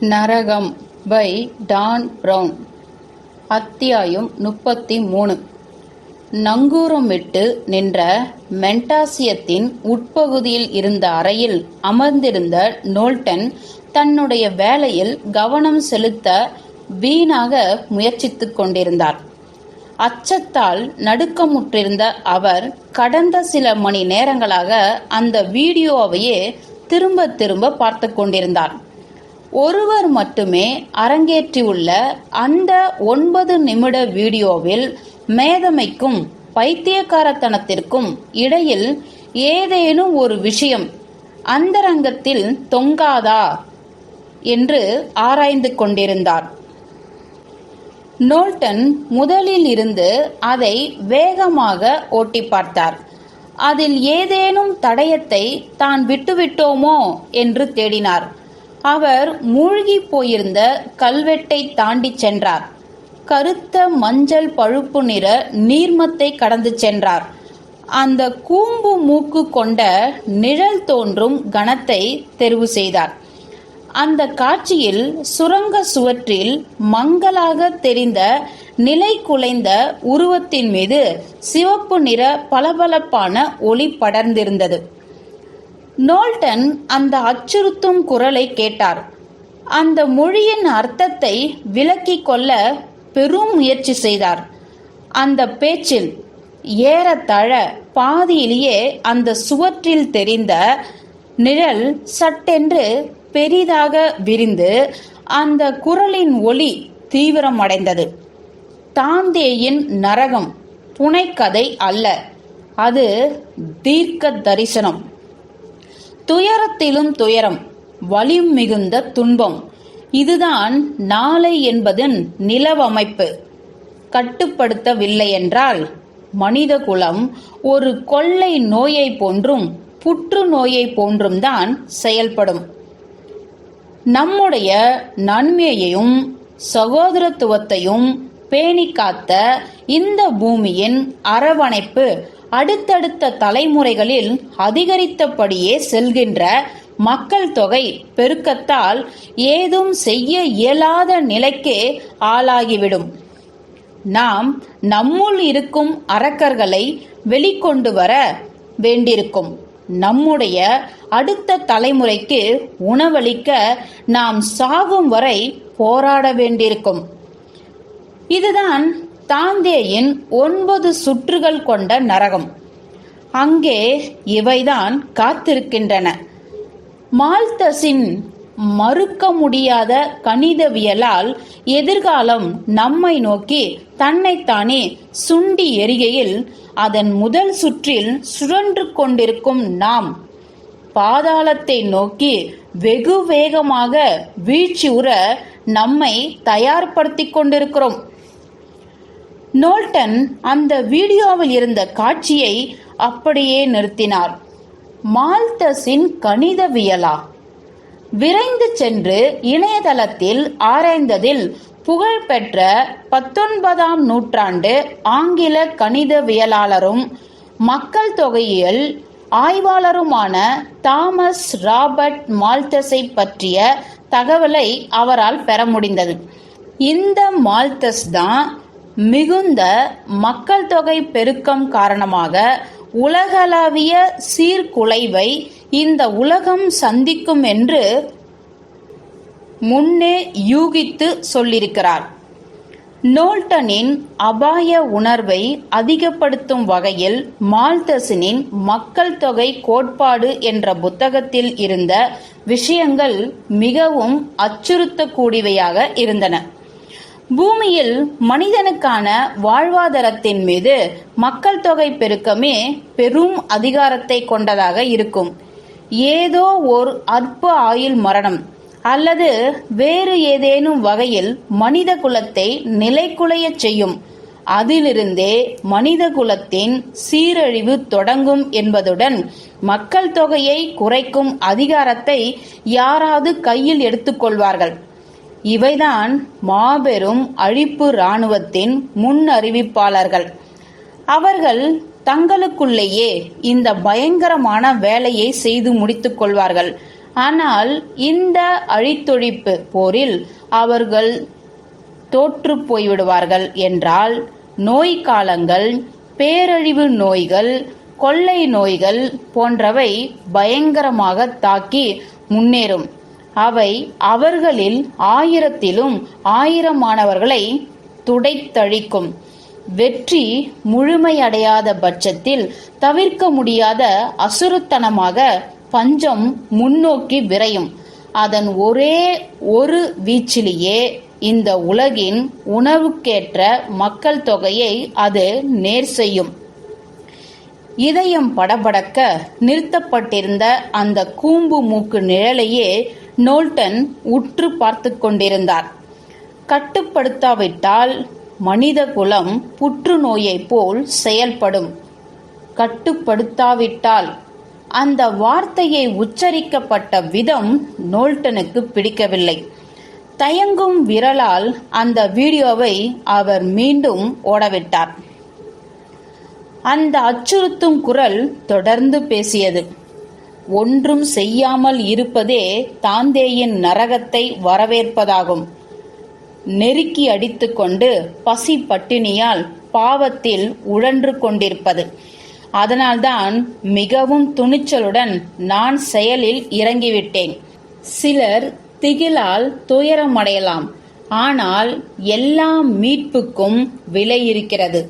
நரகம் by Don brown. அத்தியாயம் முப்பத்தி மூணு நங்கூரமிட்டு நின்ற மென்டாசியத்தின் உட்பகுதியில் இருந்த அறையில் அமர்ந்திருந்த நோல்டன் தன்னுடைய வேலையில் கவனம் செலுத்த வீணாக முயற்சித்துக் கொண்டிருந்தார். அச்சத்தால் நடுக்கமுற்றிருந்த அவர் கடந்த சில மணி நேரங்களாக அந்த வீடியோவையே திரும்ப திரும்ப பார்த்து கொண்டிருந்தார். ஒருவர் மட்டுமே அரங்கேற்றியுள்ள அந்த ஒன்பது நிமிட வீடியோவில் மேதமைக்கும் பைத்தியக்காரத்தனத்திற்கும் இடையில் ஏதேனும் ஒரு விஷயம் அந்தரங்கத்தில் தொங்காதா என்று ஆராய்ந்து கொண்டிருந்தார். நோல்டன் முதலில் இருந்து அதை வேகமாக ஓட்டி பார்த்தார். அதில் ஏதேனும் தடயத்தை தான் விட்டுவிட்டோமோ என்று தேடினார். அவர் மூழ்கி போயிருந்த கல்வெட்டை தாண்டி சென்றார். கருத்த மஞ்சள் பழுப்பு நிற நீர்மத்தை கடந்து சென்றார். அந்த கூம்பு மூக்கு கொண்ட நிழல் தோன்றும் கணத்தை தெரிவு செய்தார். அந்த காட்சியில் சுரங்க சுவற்றில் மங்களாக தெரிந்த நிலை குலைந்த உருவத்தின் மீது சிவப்பு நிற பளபளப்பான ஒளி படர்ந்திருந்தது. நோல்டன் அந்த அச்சுறுத்தும் குரலை கேட்டார். அந்த மொழியின் அர்த்தத்தை விளக்கிக் கொள்ள பெரும் முயற்சி செய்தார். அந்த பேச்சில் ஏறத்தாழ பாதியிலேயே அந்த சுவற்றில் தெரிந்த நிழல் சட்டென்று பெரிதாக விரிந்து அந்த குரலின் ஒளி தீவிரமடைந்தது. தாந்தேயின் நரகம் புனைக்கதை அல்ல அது தீர்க்க தரிசனம் துயரத்திலும் துயரம் வலியும் மிகுந்த துன்பம். இதுதான் நாளை என்பதன் நிலவமைப்பு. கட்டுப்படுத்தவில்லை என்றால் மனித குலம் ஒரு கொள்ளை நோயை போன்றும் புற்றுநோயை போன்றும் தான் செயல்படும். நம்முடைய நன்மையையும் சகோதரத்துவத்தையும் பேணி காத்த இந்த பூமியின் அரவணைப்பு அடுத்தடுத்த தலைமுறைகளில் அதிகரித்தபடியே செல்கின்ற மக்கள் தொகை பெருக்கத்தால் ஏதும் செய்ய இயலாத நிலைக்கு ஆளாகிவிடும். நாம் நம்முள் இருக்கும் அரக்கர்களை வெளிக்கொண்டு வர வேண்டியிருக்கும். நம்முடைய அடுத்த தலைமுறைக்கு உணவளிக்க நாம் சாகும் வரை போராட வேண்டியிருக்கும். இதுதான் தாந்தேயின் ஒன்பது சுற்றுகள் கொண்ட நரகம். அங்கே இவைதான் காத்திருக்கின்றன. மால்தஸின் மறுக்க முடியாத கணிதவியலால் எதிர்காலம் நம்மை நோக்கி தன்னைத்தானே சுண்டி எரிகையில் அதன் முதல் சுற்றில் சுழன்று கொண்டிருக்கும் நாம். பாதாளத்தை நோக்கி வெகு வேகமாக வீழ்ச்சியுற நம்மை தயார்படுத்திக் கொண்டிருக்கிறோம். நோல்டன் அந்த வீடியோவில் இருந்த காட்சியை அப்படியே நிறுத்தினார். மால்தஸின் கணிதவியலா விரைந்து சென்று இணையதளத்தில் ஆராய்ந்ததில் புகழ்பெற்ற பத்தொன்பதாம் நூற்றாண்டு ஆங்கில கணிதவியலாளரும் மக்கள் தொகையியல் ஆய்வாளருமான தாமஸ் ராபர்ட் மால்தஸை பற்றிய தகவலை அவரால் பெற முடிந்தது. இந்த மால்தஸ் தான் மிகுந்த மக்கள் தொகை பெருக்கம் காரணமாக உலகளாவிய சீர்குலைவை இந்த உலகம் சந்திக்கும் என்று முன்னே யூகித்து சொல்லியிருக்கிறார். நோல்டனின் அபாய உணர்வை அதிகப்படுத்தும் வகையில் மால்தஸினின் மக்கள் தொகை கோட்பாடு என்ற புத்தகத்தில் இருந்த விஷயங்கள் மிகவும் அச்சுறுத்தக்கூடியவையாக இருந்தன. பூமியில் மனிதனுக்கான வாழ்வாதாரத்தின் மீது மக்கள் தொகை பெருக்கமே பெரும் அதிகாரத்தை கொண்டதாக இருக்கும். ஏதோ ஒரு அற்ப ஆயுள் மரணம் அல்லது வேறு ஏதேனும் வகையில் மனித குலத்தை நிலைக்குலையச் செய்யும். அதிலிருந்தே மனித குலத்தின் சீரழிவு தொடங்கும் என்பதுடன் மக்கள் தொகையை குறைக்கும் அதிகாரத்தை யாராவது கையில் எடுத்துக்கொள்வார்கள். இவைதான் மாபெரும் அழிப்பு இராணுவத்தின் முன் அறிவிப்பாளர்கள் அவர்கள் தங்களுக்குள்ளேயே இந்த பயங்கரமான வேலையை செய்து முடித்துக் கொள்வார்கள். ஆனால் இந்த அழித்தொழிப்பு போரில் அவர்கள் தோற்று போய்விடுவார்கள் என்றால் நோய் காலங்கள் பேரழிவு நோய்கள் கொள்ளை நோய்கள் போன்றவை பயங்கரமாக தாக்கி முன்னேறும். அவை அவர்களில் ஆயிரத்திலும் ஆயிரமானவர்களை துடைத்தழிக்கும். வெற்றி முழுமையடையாத பட்சத்தில் தவிர்க்க முடியாத அசுரத்தனமாக பஞ்சம் முன்னோக்கி விரையும். அதன் ஒரே ஒரு வீச்சிலேயே இந்த உலகின் உணவுக்கேற்ற மக்கள் தொகையை அது நேர் செய்யும். இதயம் படபடக்க நிறுத்தப்பட்டிருந்த அந்த கூம்பு மூக்கு நிழலையே நோல்டன் உற்று பார்த்து கொண்டிருந்தார். கட்டுப்படுத்தாவிட்டால் மனித குலம் புற்றுநோயைப் போல் செயல்படும். கட்டுப்படுத்தாவிட்டால் அந்த வார்த்தையை உச்சரிக்கப்பட்ட விதம் நோல்டனுக்கு பிடிக்கவில்லை. தயங்கும் விரலால் அந்த வீடியோவை அவர் மீண்டும் ஓடவிட்டார். அந்த அச்சுறுத்தும் குரல் தொடர்ந்து பேசியது. ஒன்றும் செய்யாமல் இருப்பதே தாந்தேயின் நரகத்தை வரவேற்பதாகும். நெருக்கி அடித்துக்கொண்டு பசி பட்டினியால் பாவத்தில் உழன்று கொண்டிருப்பது. அதனால்தான் மிகவும் துணிச்சலுடன் நான் செயலில் இறங்கிவிட்டேன். சிலர் திகிலால் துயரமடையலாம். ஆனால் எல்லா மீட்புக்கும் விலை இருக்கிறது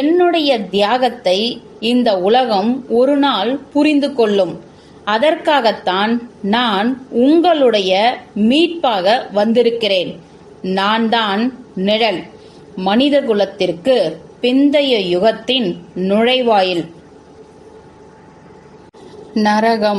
என்னுடைய தியாகத்தை இந்த உலகம் ஒரு நாள் புரிந்து கொள்ளும். அதற்காகத்தான் நான் உங்களுடைய மீட்பாக வந்திருக்கிறேன். நான் தான் நிழல். மனிதகுலத்திற்கு பிந்தைய யுகத்தின் நுழைவாயில். நரகம்.